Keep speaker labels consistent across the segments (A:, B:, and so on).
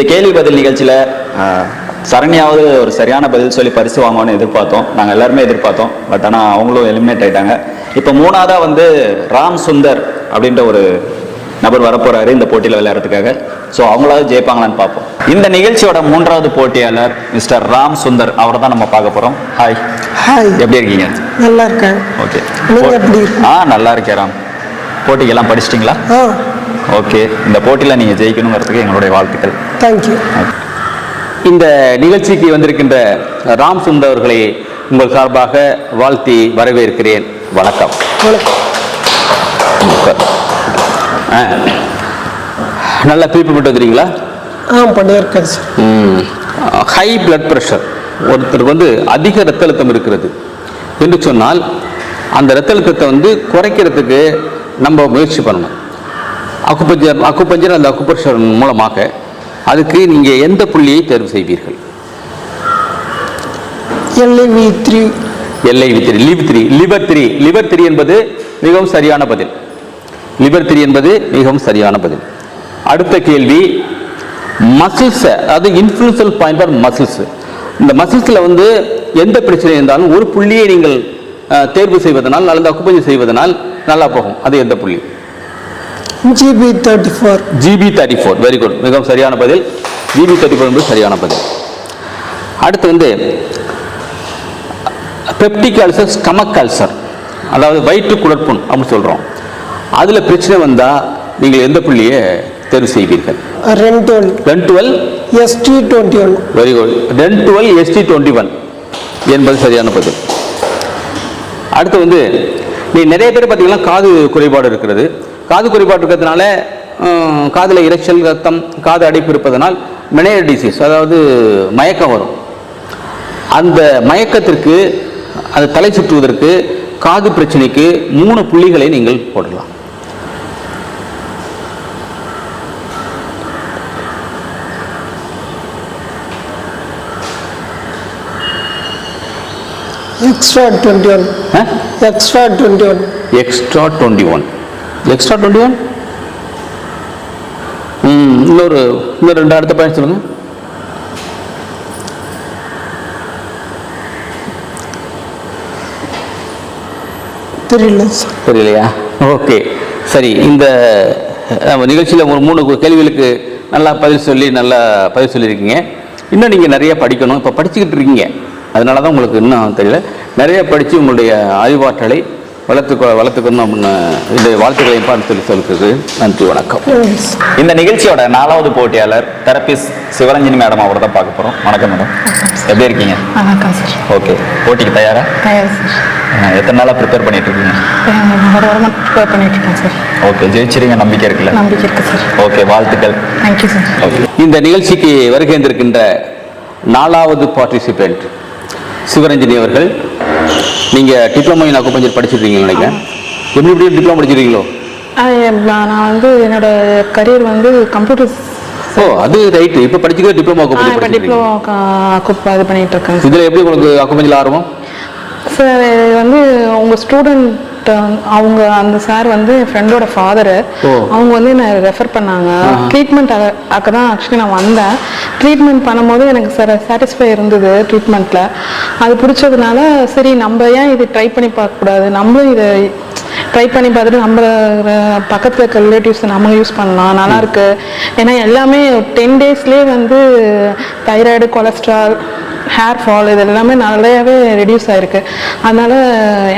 A: இந்த கேள்வி பதில் நிகழ்ச்சியில் சரண்யாவது ஒரு சரியான பதில் சொல்லி பரிசு வாங்குவான்னு எதிர்பார்த்தோம். நாங்கள் எல்லாருமே எதிர்பார்த்தோம். பட் ஆனால் அவங்களும் எலிமினேட் ஆயிட்டாங்க. இப்போ மூணாவதா வந்து ராம் சுந்தர் அப்படின்ற ஒரு நபர் வரப்போறாரு இந்த போட்டியில் விளையாடுறதுக்காக. ஸோ அவங்களாவது ஜெயிப்பாங்களான்னு பார்ப்போம். இந்த நிகழ்ச்சியோட மூன்றாவது போட்டியாளர் மிஸ்டர் ராம் சுந்தர் அவரை தான் நம்ம பார்க்க போகிறோம் ஹாய்
B: ஹாய்
A: எப்படி இருக்கீங்க?
B: நல்லா இருக்கேன்.
A: ஓகே
B: எப்படி?
A: ஆ நல்லா இருக்கேன் ராம். போட்டிக்கெல்லாம் படிச்சிட்டிங்களா? ஓகே இந்த போட்டியில் நீங்கள் ஜெயிக்கணுங்கிறதுக்கு எங்களுடைய வாழ்த்துக்கள்.
B: தேங்க்யூ
C: இந்த நிகழ்ச்சிக்கு வந்திருக்கின்ற ராம் சுந்தர் அவர்களை உங்கள் சார்பாக வாழ்த்தி வரவேற்கிறேன். வணக்கம். நல்லா ட்ரீட்மெண்ட் வந்துடுறீங்களா
B: ஆ பண்ணியிருக்கேன் சார்
C: ஹை பிளட் ப்ரெஷர் ஒருத்தருக்கு வந்து அதிக ரத்த அழுத்தம் இருக்கிறது. என்று சொன்னால் அந்த ரத்த அழுத்தத்தை வந்து குறைக்கிறதுக்கு நம்ம முயற்சி பண்ணணும். அக்குப்பஞ்சர் அக்குப்பஞ்சர் அந்த அக்குப்பஞ்சர் மூலமாக அதுக்கு நீங்கள் எந்த புள்ளியை தேர்வு செய்வீர்கள்?
B: LIV three
C: LI three liv three liver three liver three என்பது மிகவும் சரியான பதில். லிவர் த்ரீ என்பது மிகவும் சரியான பதில். அடுத்த கேள்வி மசில்ஸ் அதாவது இன்ஃப்ளூசல் பாயிண்ட் ஆர் மசில்ஸ் இந்த மசில்ஸில் வந்து எந்த பிரச்சனை இருந்தாலும் ஒரு புள்ளியை நீங்கள் தேர்வு செய்வதனால் அல்லது அக்குப்பஞ்சு செய்வதனால் நல்லா போகும். அது எந்த புள்ளி?
B: GB thirty four
C: GB thirty four very good மிகவும் சரியான பதில். ஜிபி தேர்ட்டி ஃபோர் என்பது சரியான பதில். அடுத்து வந்து பெப்டிக் அல்சர் ஸ்டமக் அல்சர் அதாவது வயிற்று குடற்புண் அப்படின்னு சொல்கிறோம் அதில் பிரச்சனை வந்தால் நீங்கள் எந்த புள்ளியை தேர்வு செய்வீர்கள்?
B: One
C: Ren twelve
B: ST twenty one
C: very good Ren twelve ST twenty one என்பது சரியான பதில். அடுத்து வந்து நீ நிறைய பேர் பார்த்தீங்கன்னா காது குறைபாடு இருக்கிறது. காது குறைபாடு இருக்கிறதுனால காதுல இரைச்சல் ரத்தம் காது அடைப்பு இருப்பதனால் மெனேர் டிசீஸ் அதாவது மயக்கம் வரும். அந்த மயக்கத்திற்கு அது தலை சுற்றுவதற்கு காது பிரச்சனைக்கு மூணு புள்ளிகளை நீங்கள் போடலாம்.
B: Extra twenty one extra twenty one
C: extra twenty one extra twenty one இன்னொரு இன்னொரு ரெண்டு அடுத்த பாயிண்ட் சொல்லுங்கள்
B: தெரியல
C: தெரியலையா? ஓகே சரி இந்த நிகழ்ச்சியில் ஒரு மூணு கேள்விகளுக்கு நல்லா பதில் சொல்லி நல்லா பதில் சொல்லியிருக்கீங்க. இன்னும் நீங்கள் நிறைய படிக்கணும். இப்போ படிச்சுக்கிட்டு இருக்கீங்க. அதனால தான் உங்களுக்கு இன்னும் தெரியல. நிறைய படித்து உங்களுடைய அறிவாற்றலை வளர்த்துக்கோ வளர்த்துக்கணும் அப்படின்னு இந்த வாழ்த்துக்களை பார்த்து சொல்லி சொல்லுறது நன்றி வணக்கம்.
A: இந்த நிகழ்ச்சியோட நாலாவது போட்டியாளர் தெரபிஸ்ட் சிவரஞ்சனி மேடம் அவரை தான் பார்க்க போகிறோம் வணக்கம் மேடம். எப்படி இருக்கீங்க? ஓகே போட்டிக்கு தயாரா?
D: தயார் சார்
A: அஹ் எத்தனை நாளாக ப்ரிப்பேர் பண்ணிட்டு இருக்கீங்க?
D: அஹ் ஒரு வாரமாக ப்ரிப்பேர் பண்ணிட்டு இருக்கேன் சார்
A: ஓகே ஜெயிச்சிருங்க நம்பிக்கை இருக்குல்ல?
D: நம்பிக்கை இருக்கு சார்
A: ஓகே வாழ்த்துக்கள்.
D: தேங்க்யூ சார்
A: ஓகே
C: இந்த நிகழ்ச்சிக்கு வருகின்றிருக்கின்ற நாலாவது பார்ட்டிசிபெண்ட் சிவரஞ்சனி அவர்கள் நீங்கள் டிப்ளமோ இன் அக்குபஞ்சர் படிச்சிருக்கீங்கன்னு நினைக்கிறேன். எப்படி எப்படி டிப்ளமோ படிச்சிருக்கீங்களோ?
D: நான் வந்து என்னோட கரியர் வந்து கம்ப்யூட்டர்
C: ஓ அது ரைட்டு இப்போ படிச்சுக்கிற டிப்ளமோ அக்குபஞ்சர்
D: டிப்ளமோ இது பண்ணிட்டு இருக்கேன்.
C: இதில் எப்படி உங்களுக்கு அக்குபஞ்சர் ஆர்வம்?
D: சார் வந்து உங்கள் ஸ்டூடெண்ட் அவங்க அந்த சார் வந்து என் ஃப்ரெண்டோட ஃபாதரு. அவங்க வந்து என்னை ரெஃபர் பண்ணாங்க. ட்ரீட்மெண்ட் அக்க தான் ஆக்சுவலி நான் வந்தேன். ட்ரீட்மெண்ட் பண்ணும்போது எனக்கு சார் சாட்டிஸ்ஃபை இருந்தது ட்ரீட்மெண்ட்டில் அது பிடிச்சதுனால சரி நம்ம ஏன் இது ட்ரை பண்ணி பார்க்கக்கூடாது? நம்மளும் இதை ட்ரை பண்ணி பார்த்துட்டு நம்ம பக்கத்துல இருக்க ரிலேட்டிவ்ஸ் நம்ம யூஸ் பண்ணலாம். நல்லா இருக்கு. ஏன்னா எல்லாமே டென் டேஸ்லேயே வந்து தைராய்டு கொலஸ்ட்ரால் ஹேர் ஃபால் இது எல்லாமே நிறையவே ரெடியூஸ் ஆயிருக்கு. அதனால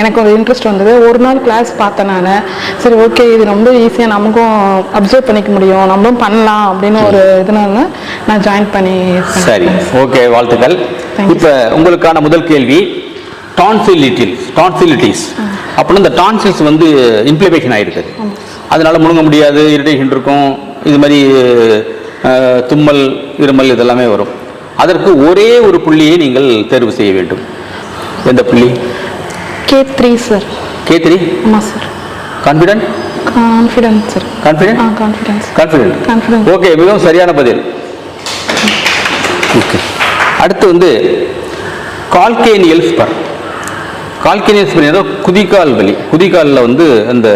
D: எனக்கு ஒரு இன்ட்ரெஸ்ட் வந்தது. ஒரு நாள் கிளாஸ் பார்த்தேன் நான். சரி ஓகே இது ரொம்ப ஈஸியாக நமக்கும் அப்சர்வ் பண்ணிக்க முடியும். நம்மளும் பண்ணலாம் அப்படின்னு ஒரு இதனால நான் ஜாயின் பண்ணி
C: சரி ஓகே வாழ்த்துக்கள். இப்போ உங்களுக்கான முதல் கேள்வி டான்சிலிட்டிஸ் டான்சிலிட்டிஸ் அப்படின்னா இந்த டான்சில்ஸ் வந்து இம்ப்ளிமேஷன் ஆகிருக்குது அதனால முழுங்க முடியாது இரிட்டேஷன் இருக்கும். இது மாதிரி தும்மல் இருமல் இதெல்லாமே வரும். அதற்கு ஒரே ஒரு புள்ளியை நீங்கள் தேர்வு செய்ய வேண்டும். எந்த புள்ளி?
D: K three sir
C: K three
D: ஆமாம் sir
C: confident
D: confidence sir ah
C: confident
D: confidence
C: confident
D: Confident.
C: Okay மிகவும் சரியான பதில். ஓகே அடுத்து வந்து கால்கேனியல் ஸ்பர் கால்கேனியல் ஸ்பர் ஏதோ குதிகால் வலி. குதிகாலில் வந்து அந்த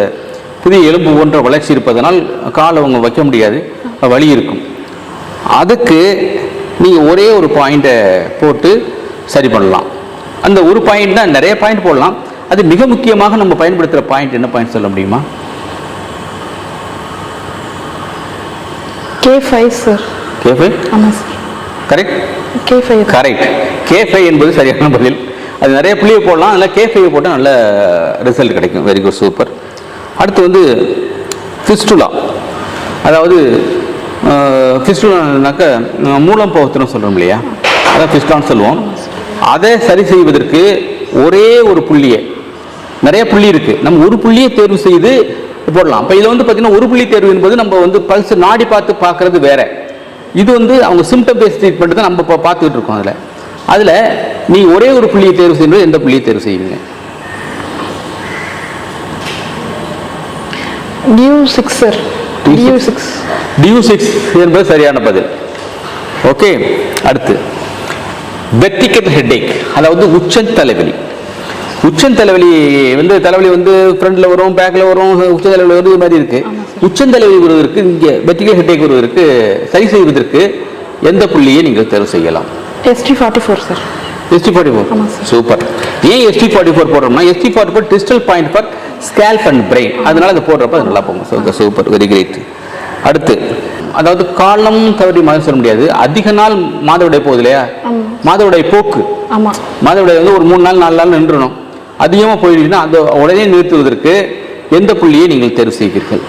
C: புதிய எலும்பு போன்ற வளர்ச்சி இருப்பதனால் காலை அவங்க வைக்க முடியாது. வலி இருக்கும். அதுக்கு நீங்கள் ஒரே ஒரு பாயிண்ட்டை போட்டு சரி பண்ணலாம். அந்த ஒரு பாயிண்ட் தான் நிறைய பாயிண்ட் போடலாம். அது மிக முக்கியமாக நம்ம பயன்படுத்துகிற பாயிண்ட் என்ன பாயிண்ட் சொல்ல முடியுமா?
D: K five sir
C: K five
D: ஆமாம் sir
C: correct
D: K five
C: correct K five என்பது சரியான பதில். அது நிறைய புள்ளியை போடலாம். அதில் கே ஃபைவ் போட்டால் நல்ல ரிசல்ட் கிடைக்கும். வெரி குட் சூப்பர் அடுத்து வந்து ஃபிஸ்டுலா அதாவது ஃபிஸ்டுலானாக்க மூலம் பௌத்திரம் சொல்கிறோம் இல்லையா? அதான் ஃபிஸ்டான்னு சொல்லுவோம். அதை சரி செய்வதற்கு ஒரே ஒரு புள்ளியை. நிறைய புள்ளி இருக்குது நம்ம ஒரு புள்ளியை தேர்வு செய்து போடலாம். இப்போ இதில் வந்து பார்த்தீங்கன்னா ஒரு புள்ளி தேர்வு என்பது நம்ம வந்து பல்ஸ் நாடி பார்த்து பார்க்குறது வேற. இது வந்து அவங்க சிம்டம் பேஸ் ட்ரீட்மெண்ட் தான் நம்ம இப்போ பார்த்துக்கிட்டு இருக்கோம் அதில். அதில் நீ ஒரே ஒரு புள்ளியை தேர்வு செய்யும்போது எந்த புள்ளியை தேர்வு செய்வீங்க?
D: New six sir DU six
C: DU six என்பது சரியான பதில். ஓகே அடுத்து. வெர்டிக்கல் ஹெட்டேக் அதாவது உச்சன் தலைவலி. உச்சன் தலைவலி வந்து தலைவலி வந்து ஃப்ரண்ட்ல வரும் பேக்ல வரும் உச்ச தலைவலி வருது இது மாதிரி இருக்கு. உச்சன் தலைவலி வருவதற்கு இங்கே வெர்டிக்கல் ஹெட்டேக் வருவதற்கு சரி செய்வதற்கு எந்த புள்ளியை நீங்கள் தேர்வு செய்யலாம்?
D: ST forty four sir
C: ST forty four. Super ஏன் ST forty four போடுறோம்னா ST forty four digital point for scalp and brain அதனால அதை போடுறப்ப அது நல்லா போகும். ஸோ சூப்பர் வெரி கிரேட் அடுத்து அதாவது காலம் தவறி மாதிரி சொல்ல முடியாது. அதிக நாள் மாதவிடாய் போகுது இல்லையா? மாதவிடாய் போக்கு.
D: ஆமாம்
C: மாதவிடாய் வந்து ஒரு மூணு நாள் நாலு நாள் நின்றணும் அதிகமாக போயிடுச்சுன்னா அந்த உடனே நிறுத்துவதற்கு எந்த புள்ளியை நீங்கள் தேர்வு செய்வீர்கள்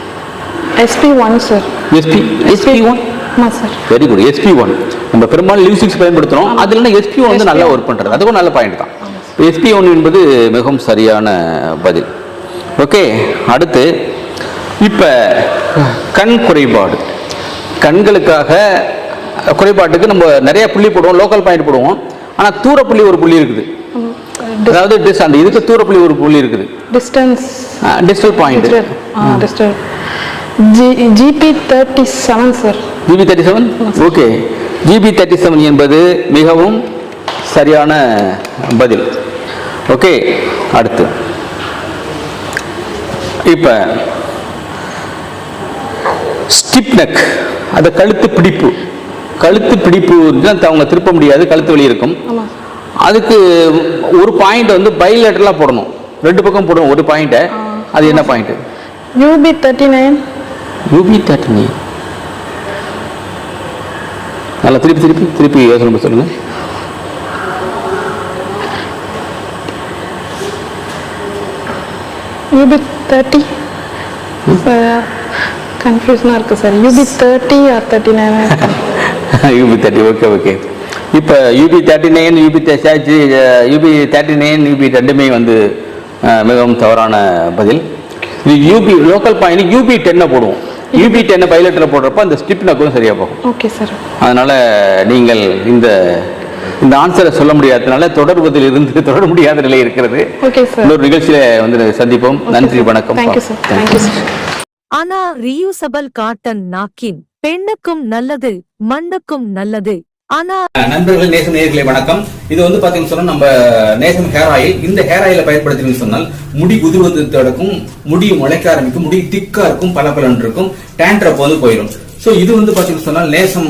D: SP one sir
C: SP SP one very good SP one நம்ம பெரும்பாலும் லிவ் சிக்ஸ் பயன்படுத்துறோம் அதுல எஸ்பி ஒன் வந்து நல்லா
D: SP1.
C: ஒர்க் பண்றது. அதுவும் நல்ல பாயிண்ட் தான். எஸ்பி ஒன் என்பது மிகவும் சரியான பதில். ஓகே அடுத்து இப்போ கண் குறைபாடு. கண்களுக்காக குறைபாட்டுக்கு நம்ம நிறைய புள்ளி போடுவோம் லோக்கல் பாயிண்ட் போடுவோம். ஆனால் தூர புள்ளி ஒரு புள்ளி இருக்குது. அதாவது dis- அந்த இதுக்கு தூர புள்ளி ஒரு புள்ளி இருக்குது.
D: Distance
C: digital point
D: distal G GB thirty seven sir
C: GB thirty seven okay GB thirty seven என்பது மிகவும் சரியான பதில். ஓகே அடுத்து. இப்போ ஸ்டிப் நெக் அந்த கழுத்து பிடிப்பு. கழுத்து பிடிப்பு தான் அவங்க திருப்ப முடியாது கழுத்து வலி இருக்கும். அதுக்கு ஒரு பாயிண்ட் வந்து பைலேட்டரலாக போடணும். ரெண்டு பக்கம் போடணும் ஒரு பாயிண்ட்டை அது என்ன point
D: UB thirty nine
C: UB thirty நல்லா திருப்பி திருப்பி திருப்பி யோசனை சொல்லுங்க.
D: யூபி தேர்ட்டி கன்ஃபியூஷனாக இருக்குது sir UP thirty R thirty nine
C: UP thirty okay okay இப்போ UP thirty nine UP UP thirty nine UP ரெண்டுமே வந்து மிகவும் தவறான பதில். இது யூபி லோக்கல் பாயிண்ட் யூபி டென்னை போடுவோம். யூபி டென்னை பைலட்டில் போடுறப்ப அந்த ஸ்டிப் நக்கும் சரியாக போகும்.
D: ஓகே சார்
C: அதனால நீங்கள் இந்த இந்த ஆன்சரை சொல்ல முடியாததுனால தொடர்வதில் இருந்து தொடர முடியாத நிலை இருக்கிறது.
D: ஓகே சார்
C: இன்னொரு நிகழ்ச்சியில வந்து சந்திப்போம். நன்றி வணக்கம்.
E: ஆனா ரியூசபல் காட்டன் நாக்கின் பெண்ணுக்கும் நல்லது மண்ணுக்கும் நல்லது. ஆனா
C: நண்பர்கள் நேசம் நேயர்களே வணக்கம். இது வந்து பாத்தீங்கன்னு சொன்னா நம்ம நேசம் ஹேர் ஆயில் இந்த ஹேர் ஆயில பயன்படுத்தினு சொன்னால் முடி உதிர்வது தடுக்கும் முடி முளைக்க ஆரம்பிக்கும் முடி திக்கா இருக்கும் பல இருக்கும் டேண்ட்ரப் வந்து போயிடும் சோ இது வந்து பாத்தீங்கன்னு சொன்னால் நேசம்